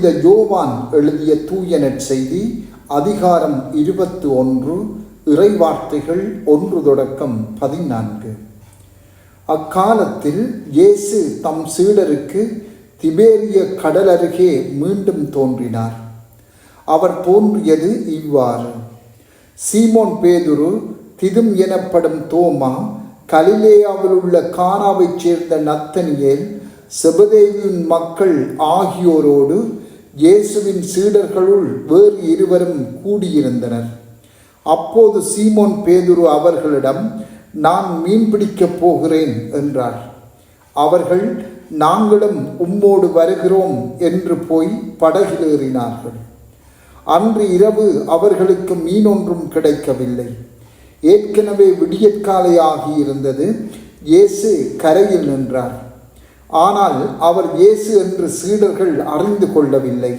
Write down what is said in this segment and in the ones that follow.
புனித ஜோவான் எழுதிய தூய நற்செய்தி அதிகாரம் இருபத்து ஒன்று இறைவார்த்தைகள் ஒன்று தொடக்கம் பதினான்கு. அக்காலத்தில் இயேசு தம் சீடருக்கு திபேரிய கடல் அருகே மீண்டும் தோன்றினார். அவர் தோன்றியது இவ்வாறு. சீமோன் பேதுரு திதும் எனப்படும் தோமா கலிலேயாவில் உள்ள கானாவைச் சேர்ந்த நத்தனியேல் செபதேவியின் மக்கள் ஆகியோரோடு இயேசுவின் சீடர்களுள் வேறு இருவரும் கூடியிருந்தனர். அப்போது சீமோன் பேதுரு அவர்களிடம் நான் மீன் பிடிக்கப் போகிறேன் என்றார். அவர்கள் நாங்களும் உம்மோடு வருகிறோம் என்று போய் படகிலேறினார்கள் அன்று இரவு அவர்களுக்கு மீனொன்றும் கிடைக்கவில்லை. ஏற்கனவே விடியற்காலையாகியிருந்தது இயேசு கரையில் நின்றார். ஆனால் அவர் இயேசு என்று சீடர்கள் அறிந்து கொள்ளவில்லை.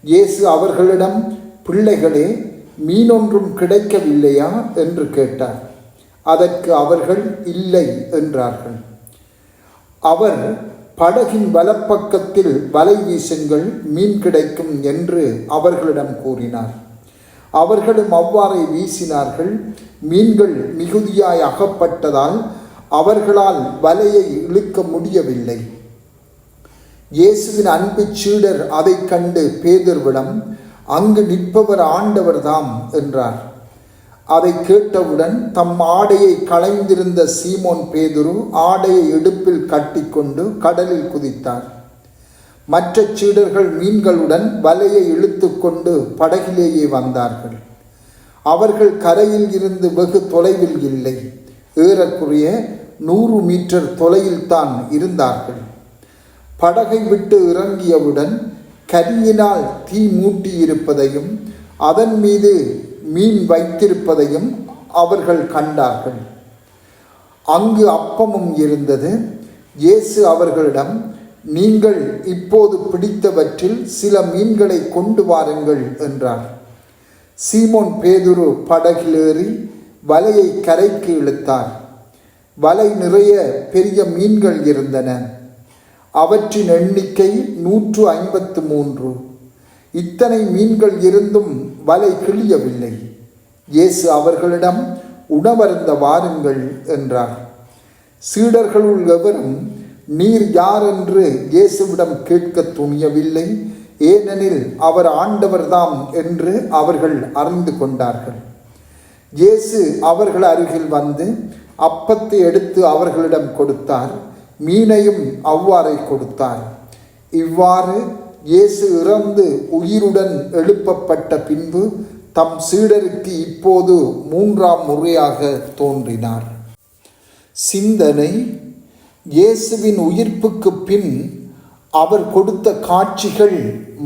இயேசு அவர்களிடம் பிள்ளைகளே மீனொன்றும் கிடைக்கவில்லையா? என்று கேட்டார். அதற்கு அவர்கள் இல்லை என்றார்கள். அவர் படகின் வலப்பக்கத்தில் வலை வீசுங்கள் மீன் கிடைக்கும் என்று அவர்களிடம் கூறினார். அவர்களும் அவ்வாறே வீசினார்கள். மீன்கள் மிகுதியாய் அகப்பட்டதால் அவர்களால் வலையை இழுக்க முடியவில்லை. இயேசுவின் அன்பு சீடர் அதை கண்டு பேதர்விடம் அங்கு நிற்பவர் ஆண்டவர்தாம் என்றார். அதை கேட்டவுடன் தம் ஆடையை களைந்திருந்த சீமோன் பேதுரு ஆடையை இடுப்பில் கட்டிக்கொண்டு கடலில் குதித்தார். மற்ற சீடர்கள் மீன்களுடன் வலையை இழுத்துக்கொண்டு படகிலேயே வந்தார்கள். அவர்கள் கரையில் இருந்து வெகு தொலைவில் இல்லை. ஏறக்குறைய நூறு மீட்டர் தொலையில்தான் இருந்தார்கள். படகை விட்டு இறங்கியவுடன் கரியினால் தீ மூட்டியிருப்பதையும் அதன் மீது மீன் வைத்திருப்பதையும் அவர்கள் கண்டார்கள். அங்கு அப்பமும் இருந்தது இயேசு அவர்களிடம் நீங்கள் இப்போது பிடித்தவற்றில் சில மீன்களை கொண்டு வாருங்கள் என்றார். சீமோன் பேதுரு படகிலேறி வலையை கரைக்கு இழுத்தார். வலை நிறைய பெரிய மீன்கள் இருந்தன. அவற்றின் எண்ணிக்கை நூற்று ஐம்பத்து மூன்று. இத்தனை மீன்கள் இருந்தும் வலை கிழியவில்லை. இயேசு அவர்களிடம் உணவருந்த வாருங்கள் என்றார். சீடர்களுள் எவரும் நீர் யார் என்று இயேசுவிடம் கேட்க துணியவில்லை. ஏனெனில் அவர் ஆண்டவர்தாம் என்று அவர்கள் அறிந்து கொண்டார்கள். இயேசு அவர்கள் அருகில் வந்து அப்பத்தை எடுத்து அவர்களிடம் கொடுத்தார். மீனையும் அவ்வாறே கொடுத்தார். இவ்வாறு இயேசு இறந்து உயிருடன் எழுப்பப்பட்ட பின்பு தம் சீடருக்கு இப்போது மூன்றாம் முறையாக தோன்றினார். சிந்தனை இயேசுவின் உயிர்ப்புக்கு பின் அவர் கொடுத்த காட்சிகள்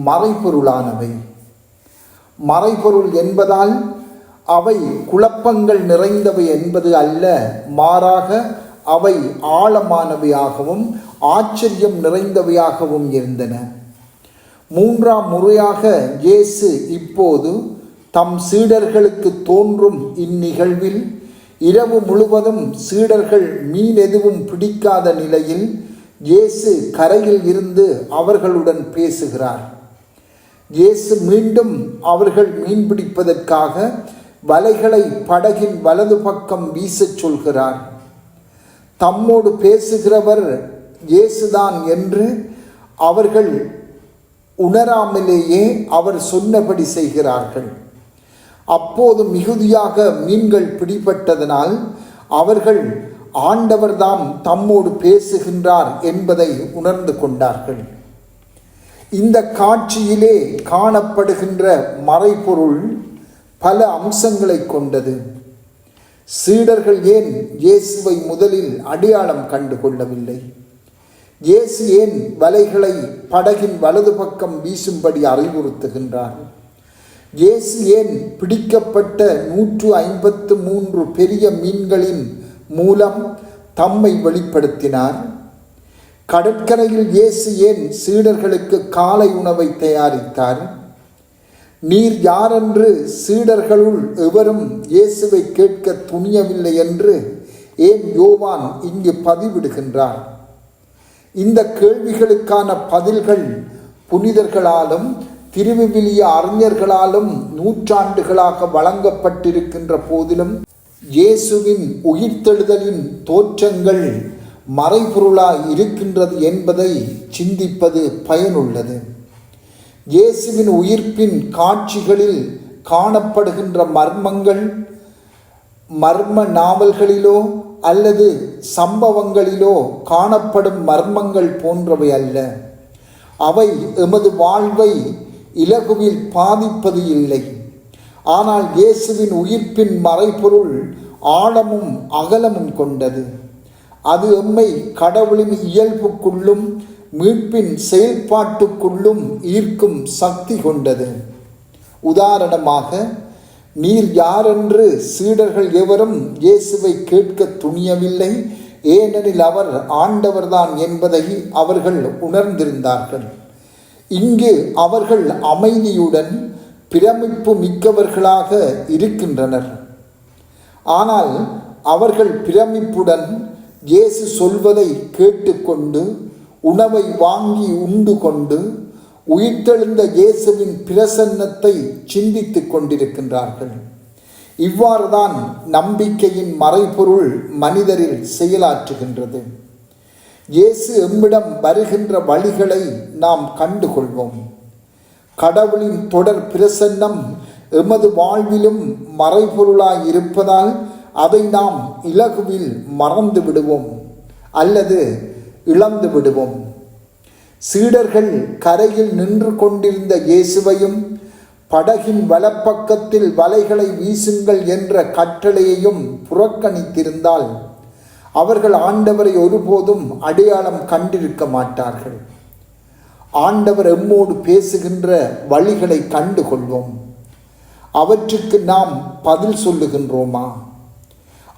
மறைபொருளானவை. மறைபொருள் என்பதால் அவை குழப்பங்கள் நிறைந்தவை என்பது அல்ல. மாறாக அவை ஆழமானவையாகவும் ஆச்சரியம் நிறைந்தவையாகவும் இருந்தன. மூன்றாம் முறையாக இயேசு இப்போது தம் சீடர்களுக்கு தோன்றும் இந்நிகழ்வில் இரவு முழுவதும் சீடர்கள் மீன் எதுவும் பிடிக்காத நிலையில் இயேசு கரையில் இருந்து அவர்களுடன் பேசுகிறார். இயேசு மீண்டும் அவர்கள் மீன் பிடிப்பதற்காக வலைகளை படகின் வலது பக்கம் வீசச் சொல்கிறார். தம்மோடு பேசுகிறவர் இயேசுதான் என்று அவர்கள் உணராமலேயே அவர் சொன்னபடி செய்கிறார்கள். அப்போது மிகுதியாக மீன்கள் பிடிபட்டதனால் அவர்கள் ஆண்டவர்தாம் தம்மோடு பேசுகின்றார் என்பதை உணர்ந்து கொண்டார்கள். இந்த காட்சியிலே காணப்படுகின்ற மறைபொருள் பல அம்சங்களை கொண்டது. சீடர்கள் ஏன் இயேசுவை முதலில் அடையாளம் கண்டு கொள்ளவில்லை? இயேசு ஏன் வலைகளை படகின் வலது பக்கம் வீசும்படி அறிவுறுத்துகின்றார்? இயேசு ஏன் பிடிக்கப்பட்ட நூற்று ஐம்பத்து மூன்று பெரிய மீன்களின் மூலம் தம்மை வெளிப்படுத்தினார்? கடற்கரையில் இயேசு ஏன் சீடர்களுக்கு காலை உணவை தயாரித்தார்? நீர் யாரென்று சீடர்களுள் எவரும் இயேசுவை கேட்க துணியவில்லை என்று ஏன் யோவான் இங்கு பதிவிடுகின்றார்? இந்த கேள்விகளுக்கான பதில்கள் புனிதர்களாலும் திருவிவிலிய அறிஞர்களாலும் நூற்றாண்டுகளாக வழங்கப்பட்டிருக்கின்ற போதிலும் இயேசுவின் உயிர்த்தெழுதலின் தோற்றங்கள் மறைபொருளாய் இருக்கின்றது என்பதை சிந்திப்பது பயனுள்ளது. இயேசுவின் உயிர்ப்பின் காட்சிகளில் காணப்படுகின்ற மர்மங்கள் மர்ம நாவல்களிலோ அல்லது சம்பவங்களிலோ காணப்படும் மர்மங்கள் போன்றவை அல்ல. அவை எமது வாழ்வை இலகுவில் பாதிப்பது இல்லை. ஆனால் இயேசுவின் உயிர்ப்பின் மறைபொருள் ஆழமும் அகலமும் கொண்டது. அது எம்மை கடவுளின் இயல்புக்குள்ளும் மீட்பின் செயல்பாட்டுக்குள்ளும் ஈர்க்கும் சக்தி கொண்டது. உதாரணமாக நீர் யாரென்று சீடர்கள் எவரும் இயேசுவை கேட்க துணியவில்லை ஏனெனில் அவர் ஆண்டவர்தான் என்பதை அவர்கள் உணர்ந்திருந்தார்கள். இங்கு அவர்கள் அமைதியுடன் பிரமிப்பு மிக்கவர்களாக இருக்கின்றனர். ஆனால் அவர்கள் பிரமிப்புடன் இயேசு சொல்வதை கேட்டுக்கொண்டு உணவை வாங்கி உண்டு கொண்டு உயிர்த்தெழுந்த இயேசுவின் பிரசன்னத்தை சிந்தித்துக் கொண்டிருக்கின்றார்கள். இவ்வாறுதான் நம்பிக்கையின் மறைபொருள் மனிதரில் செயலாற்றுகின்றது. இயேசு எம்மிடம் வருகின்ற வழிகளை நாம் கண்டுகொள்வோம். கடவுளின் தொடர் பிரசன்னம் எமது வாழ்விலும் மறைபொருளாய் இருப்பதால் அதை நாம் இலகுவில் மறந்து விடுவோம் அல்லது இழந்து விடுவோம். சீடர்கள் கரையில் நின்று கொண்டிருந்த இயேசுவையும் படகின் வலப்பக்கத்தில் வலைகளை வீசுங்கள் என்ற கட்டளையையும் புறக்கணித்திருந்தால் அவர்கள் ஆண்டவரை ஒருபோதும் அடையாளம் கண்டிருக்க மாட்டார்கள். ஆண்டவர் எம்மோடு பேசுகின்ற வழிகளை கண்டு கொள்வோம் அவற்றுக்கு நாம் பதில் சொல்லுகின்றோமா?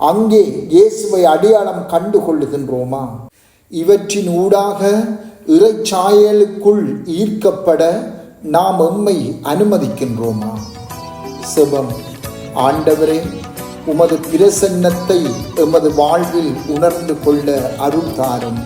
அங்கே இயேசுவை அடையாளம் கண்டு கொள்ளுகின்றோமா இவற்றின் ஊடாக இறைச்சாயலுக்குள் ஈர்க்கப்பட நாம் எம்மை அனுமதிக்கின்றோமா? செபம். ஆண்டவரே உமது பிரசன்னத்தை எமது வாழ்வில் உணர்ந்து கொள்ள அருள் தாரும்